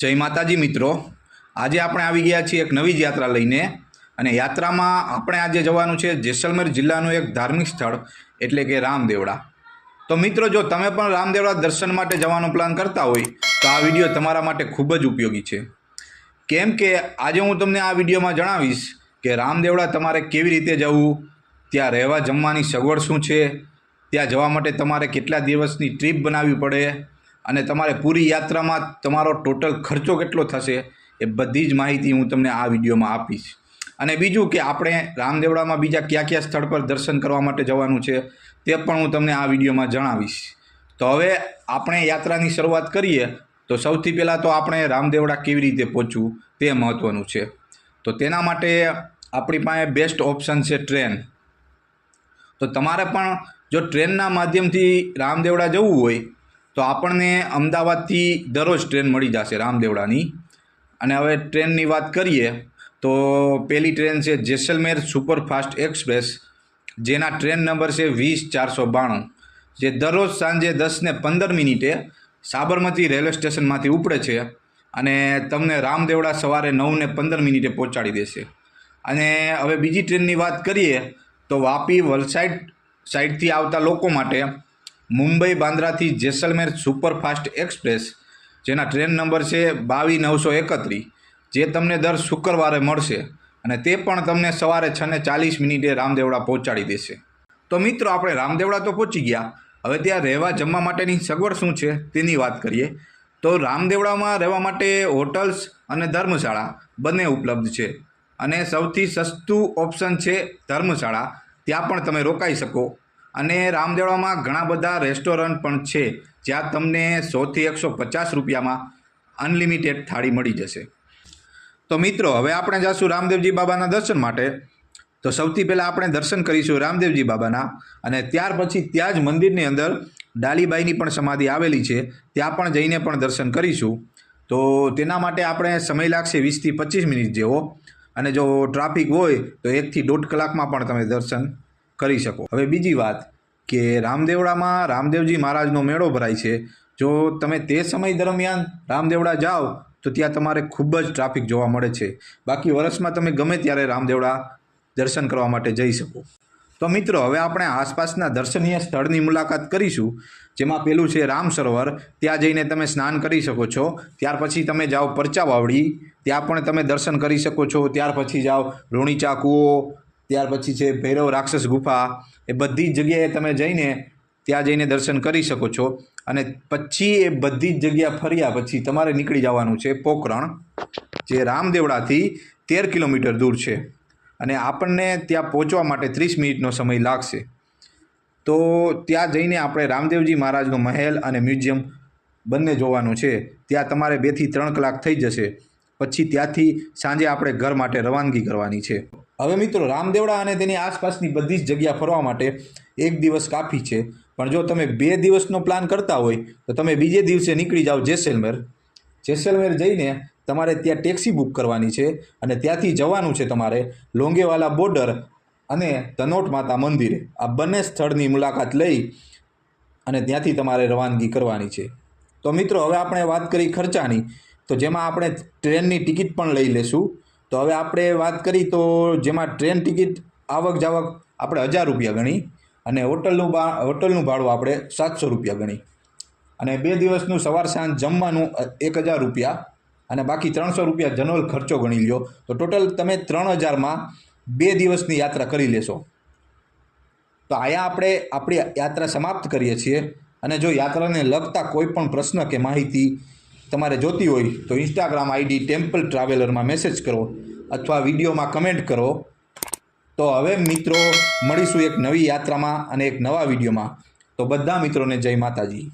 જય માતાજી મિત્રો. આજે આપણે આવી ગયા છીએ એક નવી જ યાત્રા લઈને અને યાત્રામાં આપણે આજે જવાનું છે જેસલમેર જિલ્લાનું એક ધાર્મિક સ્થળ, એટલે કે રામદેવડા. તો મિત્રો, જો તમે પણ રામદેવડા દર્શન માટે જવાનો પ્લાન કરતા હોય, તો આ વીડિયો તમારા માટે ખૂબ જ ઉપયોગી છે. કેમ કે આજે હું તમને આ વિડીયોમાં જણાવીશ કે રામદેવડા તમારે કેવી રીતે જવું, ત્યાં રહેવા જમવાની સગવડ શું છે, ત્યાં જવા માટે તમારે કેટલા દિવસની ટ્રીપ બનાવવી પડે અને તમારે પૂરી યાત્રામાં તમારો ટોટલ ખર્ચો કેટલો થશે એ બધી જ માહિતી હું તમને આ વિડીયોમાં આપીશ. અને બીજું કે આપણે રામદેવડામાં બીજા કયા કયા સ્થળ પર દર્શન કરવા માટે જવાનું છે તે પણ હું તમને આ વિડીયોમાં જણાવીશ. તો હવે આપણે યાત્રાની શરૂઆત કરીએ તો સૌથી પહેલાં તો આપણે રામદેવડા કેવી રીતે પહોંચવું તે મહત્ત્વનું છે. તો તેના માટે આપણી પાસે બેસ્ટ ઓપ્શન છે ટ્રેન તો તમારે પણ જો ટ્રેનના માધ્યમથી રામદેવડા જવું હોય તો આપણને અમદાવાદથી દરરોજ ટ્રેન મળી જશે રામદેવડાની. અને હવે ટ્રેનની વાત કરીએ, તો પહેલી ટ્રેન છે જેસલમેર સુપરફાસ્ટ એક્સપ્રેસ, જેના ટ્રેન નંબર છે વીસ ચારસો બાણું, જે દરરોજ સાંજે દસને પંદર મિનિટે સાબરમતી રેલવે સ્ટેશનમાંથી ઉપડે છે અને તમને રામદેવડા સવારે નવને પંદર મિનિટે પહોંચાડી દેશે. અને હવે બીજી ટ્રેનની વાત કરીએ, તો વાપી વલસાડ સાઈડથી આવતા લોકો માટે મુંબઈ બાંદ્રાથી જેસલમેર સુપરફાસ્ટ એક્સપ્રેસ, જેના ટ્રેન નંબર છે બાવીસ નવસો એકત્રીસ, જે તમને દર શુક્રવારે મળશે અને તે પણ તમને સવારે છ ને ચાલીસ મિનિટે રામદેવડા પહોંચાડી દેશે. તો મિત્રો, આપણે રામદેવડા તો પહોંચી ગયા. હવે ત્યાં રહેવા જમવા માટેની સગવડ શું છે તેની વાત કરીએ. તો રામદેવડામાં રહેવા માટે હોટલ્સ અને ધર્મશાળા બંને ઉપલબ્ધ છે. અને સૌથી સસ્તું ઓપ્શન છે ધર્મશાળા. ત્યાં પણ તમે રોકાઈ શકો. અને રામદેવડામાં ઘણા બધા રેસ્ટોરન્ટ પણ છે, જ્યાં તમને સોથી એકસો પચાસ રૂપિયામાં અનલિમિટેડ થાળી મળી જશે. તો મિત્રો, હવે આપણે જઈશું રામદેવજી બાબાના દર્શન માટે. તો સૌથી પહેલાં આપણે દર્શન કરીશું રામદેવજી બાબાના અને ત્યાર પછી ત્યાં જ મંદિરની અંદર ડાલીબાઈની પણ સમાધિ આવેલી છે, ત્યાં પણ જઈને પણ દર્શન કરીશું. તો તેના માટે આપણે સમય લાગશે વીસથી પચીસ મિનિટ જેવો. અને જો ટ્રાફિક હોય તો એકથી દોઢ કલાકમાં પણ તમે દર્શન કરી શકો. હવે બીજી વાત કે રામદેવડામાં રામદેવજી મહારાજનો મેળો ભરાય છે. જો તમે તે સમય દરમિયાન રામદેવડા જાઓ, તો ત્યાં તમારે ખૂબ જ ટ્રાફિક જોવા મળે છે. બાકી વર્ષમાં તમે ગમે ત્યારે રામદેવડા દર્શન કરવા માટે જઈ શકો. તો મિત્રો, હવે આપણે આસપાસના દર્શનીય સ્થળની મુલાકાત કરીશું, જેમાં પેલું છે રામ સરોવર. ત્યાં જઈને તમે સ્નાન કરી શકો છો. ત્યાર પછી તમે જાઓ પરચા વાવડી. ત્યાં પણ તમે દર્શન કરી શકો છો. ત્યાર પછી જાઓ રૂણીચા કૂવો ત્યાર પછી છે ભૈરવ, રાક્ષસ, ગુફા. એ બધી જ જગ્યાએ તમે જઈને ત્યાં જઈને દર્શન કરી શકો છો. અને પછી એ બધી જ જગ્યા ફર્યા પછી તમારે નીકળી જવાનું છે પોકરણ, જે રામદેવડાથી તેર કિલોમીટર દૂર છે. અને આપણને ત્યાં પહોંચવા માટે ત્રીસ મિનિટનો સમય લાગશે. તો ત્યાં જઈને આપણે રામદેવજી મહારાજનો મહેલ અને મ્યુઝિયમ બંને જોવાનું છે. ત્યાં તમારે બેથી ત્રણ કલાક થઈ જશે. પછી ત્યાંથી સાંજે આપણે ઘર માટે રવાનગી કરવાની છે. હવે મિત્રો, રામદેવડા અને તેની આસપાસની બધી જ જગ્યા ફરવા માટે એક દિવસ કાફી છે. પણ જો તમે બે દિવસનો પ્લાન કરતા હોય, તો તમે બીજે દિવસે નીકળી જાઓ જેસલમેર. જેસલમેર જઈને તમારે ત્યાં ટેક્સી બુક કરવાની છે અને ત્યાંથી જવાનું છે તમારે લોંગેવાલા બોર્ડર અને તનોટ માતા મંદિરે. આ બંને સ્થળની મુલાકાત લઈ અને ત્યાંથી તમારે રવાનગી કરવાની છે. તો મિત્રો, હવે આપણે વાત કરી ખર્ચાની. તો જેમાં આપણે ટ્રેનની ટિકિટ પણ લઈ લેશું. તો હવે આપણે વાત કરી તો જેમાં ટ્રેન ટિકિટ આવક જાવક આપણે હજાર રૂપિયા ગણી અને હોટલનું બા, હોટલનું ભાડું આપણે સાતસો રૂપિયા ગણી. અને બે દિવસનું સવાર સાંજ જમવાનું એક હજાર રૂપિયા અને બાકી ત્રણસો રૂપિયા જનરલ ખર્ચો ગણી લ્યો. તો ટોટલ તમે ત્રણ હજારમાં બે દિવસની યાત્રા કરી લેશો. તો આયા આપણે આપણી યાત્રા સમાપ્ત કરીએ છીએ. અને જો યાત્રાને લગતા કોઈ પણ પ્રશ્ન કે માહિતી તમારે જોતી હોય તો ઇન્સ્ટાગ્રામ આઈડી ટેમ્પલ ટ્રાવેલરમાં મેસેજ કરો અથવા વિડીયોમાં કમેન્ટ કરો. તો હવે મિત્રો, મળીશું એક નવી યાત્રામાં અને એક નવા વિડીયોમાં. તો બધા મિત્રોને જય માતાજી.